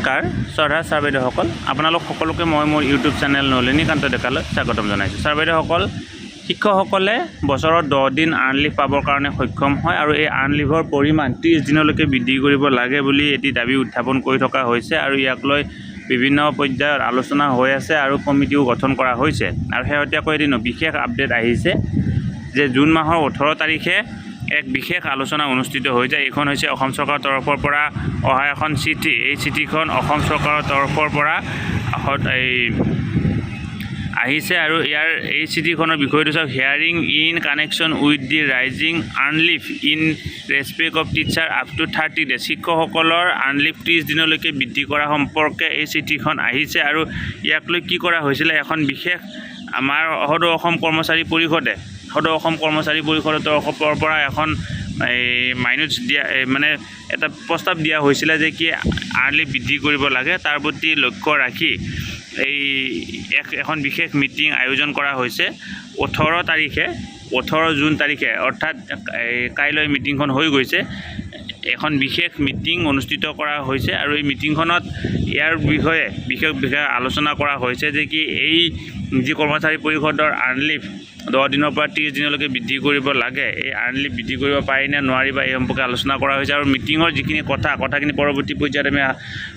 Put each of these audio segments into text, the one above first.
নমস্কাৰ শ্ৰদ্ধা ছাৰ বাইদেউসকল আপোনালোক সকলোকে মই মোৰ ইউটিউব চেনেল নলিনীকান্ত ডেকালৈ স্বাগতম জনাইছোঁ। ছাৰ বাইদেউসকল শিক্ষকসকলে বছৰত দহ দিন আৰ্ণ লিভ পাবৰ কাৰণে সক্ষম হয় আৰু এই আৰ্ণ লিভৰ পৰিমাণ ত্ৰিছ দিনলৈকে বৃদ্ধি কৰিব লাগে বুলি এটি দাবী উত্থাপন কৰি থকা হৈছে আৰু ইয়াক লৈ বিভিন্ন পৰ্যায়ত আলোচনা হৈ আছে আৰু কমিটিও গঠন কৰা হৈছে। আৰু শেহতীয়াকৈ এদিন বিশেষ আপডেট আহিছে যে জুন মাহৰ ওঠৰ তাৰিখে এক বিশেষ আলোচনা অনুষ্ঠিত হৈ যায়। এইখন হৈছে অসম চৰকাৰৰ তৰফৰ পৰা অহা এখন চিঠি। এই চিঠিখন অসম চৰকাৰৰ তৰফৰ পৰা এই আহিছে আৰু ইয়াৰ এই চিঠিখনৰ বিষয়টো চাওক। Hearing in connection with the rising earn leave in respect of teacher up to thirty days শিক্ষকসকলৰ আৰ্ণলিভ ত্ৰিছ দিনলৈকে বৃদ্ধি কৰা সম্পৰ্কে এই চিঠিখন আহিছে আৰু ইয়াক লৈ কি কৰা হৈছিলে? এখন বিশেষ আমাৰ সদৌ অসম কৰ্মচাৰী পৰিষদে সদৌ অসম কৰ্মচাৰী পৰিষদৰ তৰফৰ পৰা এখন এই মাইনুটছ দিয়া মানে এটা প্ৰস্তাৱ দিয়া হৈছিলে যে কি আৰ্লি বৃদ্ধি কৰিব লাগে তাৰ প্ৰতি লক্ষ্য ৰাখি এই এক এখন বিশেষ মিটিং আয়োজন কৰা হৈছে। ওঠৰ তাৰিখে ওঠৰ জুন তাৰিখে অৰ্থাৎ কাইলৈ মিটিংখন হৈ গৈছে। এখন বিশেষ মিটিং অনুষ্ঠিত কৰা হৈছে আৰু এই মিটিংখনত ইয়াৰ বিষয়ে বিশেষ বিশেষ আলোচনা কৰা হৈছে যে কি এই যি কৰ্মচাৰী পৰিষদৰ আৰ্ণলিভ দহ দিনৰ পৰা ত্ৰিছ দিনলৈকে বৃদ্ধি কৰিব লাগে। এই আৰ্ণলিভ বৃদ্ধি কৰিব পাৰি নে নোৱাৰি বা এই সম্পৰ্কে আলোচনা কৰা হৈছে আৰু মিটিঙৰ যিখিনি কথা, কথাখিনি পৰৱৰ্তী পৰ্যায়ত আমি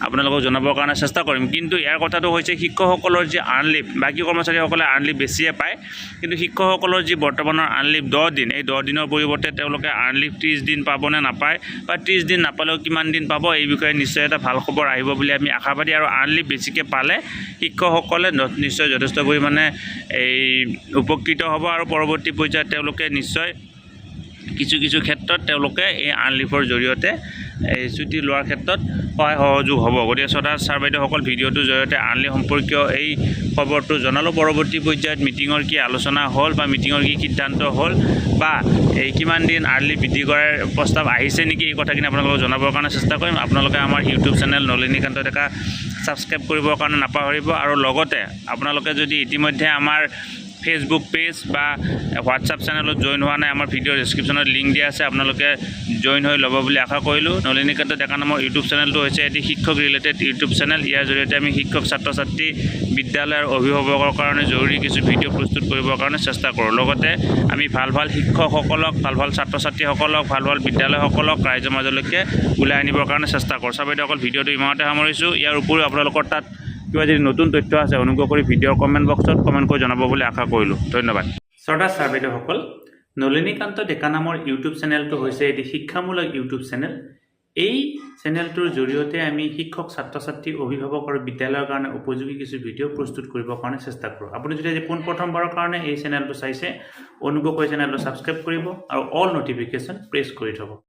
আপোনালোকক জনাবৰ কাৰণে চেষ্টা কৰিম। কিন্তু ইয়াৰ কথাটো হৈছে শিক্ষকসকলৰ যি আৰ্ণলিভ বাকী কৰ্মচাৰীসকলে আৰ্ণলিভ বেছিয়ে পায়। কিন্তু শিক্ষকসকলৰ যি বৰ্তমানৰ আৰ্ণলিভ দহ দিন, এই দহ দিনৰ পৰিৱৰ্তে তেওঁলোকে আৰ্ণলিভ ত্ৰিছ দিন পাবনে নাপায় বা ত্ৰিছ দিন নাপালেও কিমান দিন পাব, এই বিষয়ে নিশ্চয় এটা ভালো খবৰ আহিব বুলি আমি আশাবাদী। আৰু আৰ্ণলিভ বেছিকৈ পালে শিক্ষকসকলে নিশ্চয় যথেষ্ট পৰিমাণে এই উপকৃত হ'ব আৰু পৰৱৰ্তী পৰ্যায়ত তেওঁলোকে নিশ্চয় কিছু কিছু ক্ষেত্ৰত তেওঁলোকে এই আৰ্ণলিভৰ জৰিয়তে এই ছুটি লোৱাৰ ক্ষেত্ৰত সহায় সহযোগ হ'ব। গতিকে শ্ৰদ্ধা ছাৰ বাইদেউসকল ভিডিঅ'টোৰ জৰিয়তে আৰ্ণলিভ সম্পৰ্কীয় এই খবৰটো জনালোঁ। পৰৱৰ্তী পৰ্যায়ত মিটিঙৰ কি আলোচনা হ'ল বা মিটিঙৰ কি সিদ্ধান্ত হ'ল বা এই কিমান দিন আৰ্লি বৃদ্ধি কৰাৰ প্ৰস্তাৱ আহিছে নেকি এই কথাখিনি আপোনালোকক জনাবৰ কাৰণে চেষ্টা কৰিম। আপোনালোকে আমাৰ YouTube channel Nalinikanta Deka subscribe কৰিবৰ কাৰণে নাপাহৰিব আৰু লগতে আপোনালোকে যদি ইতিমধ্যে আমাৰ ফেচবুক পেজ বা হোৱাটছআপ চেনেলত জইন হোৱা নাই। আমাৰ ভিডিঅ' ডেছক্ৰিপশ্যনত লিংক দিয়া আছে, আপোনালোকে জইন হৈ ল'ব বুলি আশা কৰিলোঁ নলিনীকান্ত ডেকা নামৰ ইউটিউব চেনেলটো হৈছে এটি শিক্ষক ৰিলেটেড ইউটিউব চেনেল ইয়াৰ জৰিয়তে আমি শিক্ষক ছাত্ৰ ছাত্ৰী বিদ্যালয় আৰু অভিভাৱকৰ কাৰণে জৰুৰী কিছু ভিডিঅ' প্ৰস্তুত কৰিবৰ কাৰণে চেষ্টা কৰোঁ। লগতে আমি ভালো ভালো শিক্ষকসকলক, ভালো ভালো ছাত্ৰ ছাত্ৰীসকলক ভালো ভালো বিদ্যালয়সকলক ৰাইজৰ মাজলৈকে ওলাই আনিবৰ কাৰণে চেষ্টা কৰোঁ। চাৰ বাইদেউ, অকল ভিডিঅ'টো ইমানতে সামৰিছোঁ। ইয়াৰ উপৰিও আপোনালোকৰ তাত কিবা যদি নতুন তথ্য আছে, অনুগ্ৰহ কৰি ভিডিঅ'ৰ কমেণ্ট বক্সত কমেণ্ট কৰি জনাব বুলি আশা কৰিলোঁ। ধন্যবাদ। শ্ৰদ্ধা ছাৰ বাইদেউসকল নলিনীকান্ত ডেকা নামৰ ইউটিউব চেনেলটো হৈছে এটি শিক্ষামূলক ইউটিউব চেনেল। এই চেনেলটোৰ জৰিয়তে আমি শিক্ষক ছাত্ৰ ছাত্ৰী অভিভাৱক আৰু বিদ্যালয়ৰ কাৰণে উপযোগী কিছু ভিডিঅ' প্ৰস্তুত কৰিবৰ কাৰণে চেষ্টা কৰোঁ। আপুনি যদি আজি পোনপ্ৰথমবাৰৰ কাৰণে এই চেনেলটো চাইছে, অনুগ্ৰহ কৰি চেনেলটো ছাবস্ক্ৰাইব কৰিব আৰু অল নটিফিকেশ্যন প্ৰেছ কৰি থ'ব।